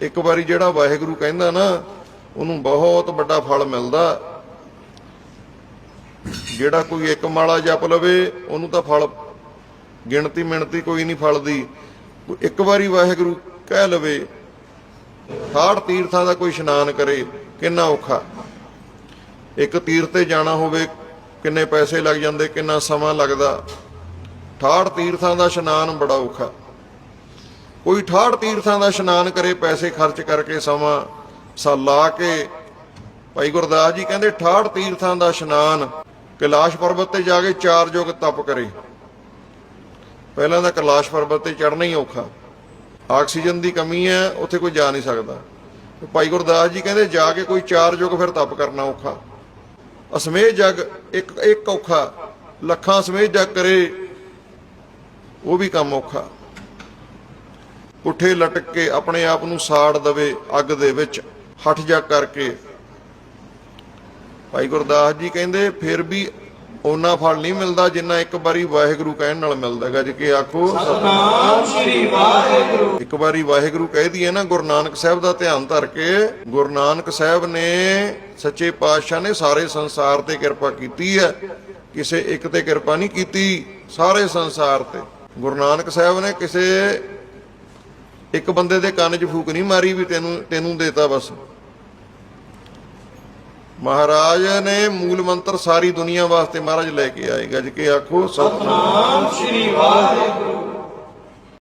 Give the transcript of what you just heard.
ਇੱਕ ਵਾਰੀ ਜਿਹੜਾ ਵਾਹਿਗੁਰੂ ਕਹਿੰਦਾ ਨਾ, ਉਹਨੂੰ ਬਹੁਤ ਵੱਡਾ ਫਲ ਮਿਲਦਾ। ਜਿਹੜਾ ਕੋਈ ਇੱਕ ਮਾਲਾ ਜਪ ਲਵੇ, ਉਹਨੂੰ ਤਾਂ ਫਲ, ਗਿਣਤੀ ਮਿਣਤੀ ਕੋਈ ਨਹੀਂ ਫਲਦੀ। ਇੱਕ ਵਾਰੀ ਵਾਹਿਗੁਰੂ ਕਹਿ ਲਵੇ ਠਾੜ ਤੀਰਥਾਂ ਦਾ ਕੋਈ ਇਸ਼ਨਾਨ ਕਰੇ, ਕਿੰਨਾ ਔਖਾ। ਇੱਕ ਤੀਰਥ ਤੇ ਜਾਣਾ ਹੋਵੇ, ਕਿੰਨੇ ਪੈਸੇ ਲੱਗ ਜਾਂਦੇ, ਕਿੰਨਾ ਸਮਾਂ ਲੱਗਦਾ। ਠਾੜ ਤੀਰਥਾਂ ਦਾ ਇਸ਼ਨਾਨ ਬੜਾ ਔਖਾ। ਕੋਈ ਠਾੜ ਤੀਰਥਾਂ ਦਾ ਇਸ਼ਨਾਨ ਕਰੇ, ਪੈਸੇ ਖਰਚ ਕਰਕੇ ਸਮਾਂ ਸਾ ਲਾ ਕੇ। ਭਾਈ ਗੁਰਦਾਸ ਜੀ ਕਹਿੰਦੇ ਠਾੜ ਤੀਰਥਾਂ ਦਾ ਇਸ਼ਨਾਨ, ਕੈਲਾਸ਼ ਪਰਬਤ ਤੇ ਜਾ ਕੇ ਚਾਰ ਯੁਗ ਤਪ ਕਰੇ। ਪਹਿਲਾਂ ਤਾਂ ਕੈਲਾਸ਼ ਪਰਬਤ ਤੇ ਚੜ੍ਹਨਾ ਹੀ ਔਖਾ। ਆਕਸੀਜਨ ਦੀ ਕਮੀ ਹੈ, ਉੱਥੇ ਕੋਈ ਜਾ ਨਹੀਂ ਸਕਦਾ। ਭਾਈ ਗੁਰਦਾਸ ਜੀ ਕਹਿੰਦੇ, ਜਾ ਕੇ ਕੋਈ ਚਾਰ ਯੁਗ ਫਿਰ ਤਪ ਕਰਨਾ ਔਖਾ। ਅਸਮੇਹ ਜਗ ਇੱਕ ਇੱਕ ਔਖਾ। ਲੱਖਾਂ ਸਮੇਧ ਜਗ ਕਰੇ, ਉਹ ਵੀ ਕੰਮ ਔਖਾ। ਪੁੱਠੇ ਲਟਕ ਕੇ ਆਪਣੇ ਆਪ ਨੂੰ ਸਾੜ ਦਵੇ ਅੱਗ ਦੇ ਵਿੱਚ ਹੱਠ ਜਾ ਕਰਕੇ। ਭਾਈ ਗੁਰਦਾਸ ਜੀ ਕਹਿੰਦੇ ਫਿਰ ਵੀ ਓਨਾ ਫਲ ਨਹੀਂ ਮਿਲਦਾ ਜਿੰਨਾ ਇੱਕ ਵਾਰੀ ਵਾਹਿਗੁਰੂ ਕਹਿਣ ਨਾਲ ਮਿਲਦਾ ਗੱਜ ਕੇ ਆਖੋ ਨਾਮ ਸ੍ਰੀ ਵਾਹਿਗੁਰੂ। ਇੱਕ ਵਾਰੀ ਵਾਹਿਗੁਰੂ ਕਹਿ ਦਈਏ ਨਾ ਗੁਰੂ ਨਾਨਕ ਸਾਹਿਬ ਦਾ ਧਿਆਨ ਧਰ ਕੇ ਗੁਰੂ ਨਾਨਕ ਸਾਹਿਬ ਨੇ ਸੱਚੇ ਪਾਤਸ਼ਾਹ ਨੇ ਸਾਰੇ ਸੰਸਾਰ ਤੇ ਕਿਰਪਾ ਕੀਤੀ ਹੈ। ਕਿਸੇ ਇੱਕ ਤੇ ਕਿਰਪਾ ਨਹੀਂ ਕੀਤੀ ਸਾਰੇ ਸੰਸਾਰ ਤੇ। ਗੁਰੂ ਨਾਨਕ ਸਾਹਿਬ ਨੇ ਕਿਸੇ ਇੱਕ ਬੰਦੇ ਦੇ ਕੰਨ 'ਚ ਫੂਕ ਨਹੀਂ ਮਾਰੀ ਵੀ ਤੈਨੂੰ ਤੈਨੂੰ ਦੇਤਾ ਬਸ। ਮਹਾਰਾਜ ਨੇ ਮੂਲ ਮੰਤਰ ਸਾਰੀ ਦੁਨੀਆ ਵਾਸਤੇ ਮਹਾਰਾਜ ਲੈ ਕੇ ਆਏ, ਗੱਜ ਕੇ ਆਖੋ, ਸਤਨਾਮ ਸ੍ਰੀ ਵਾਹਿਗੁਰੂ।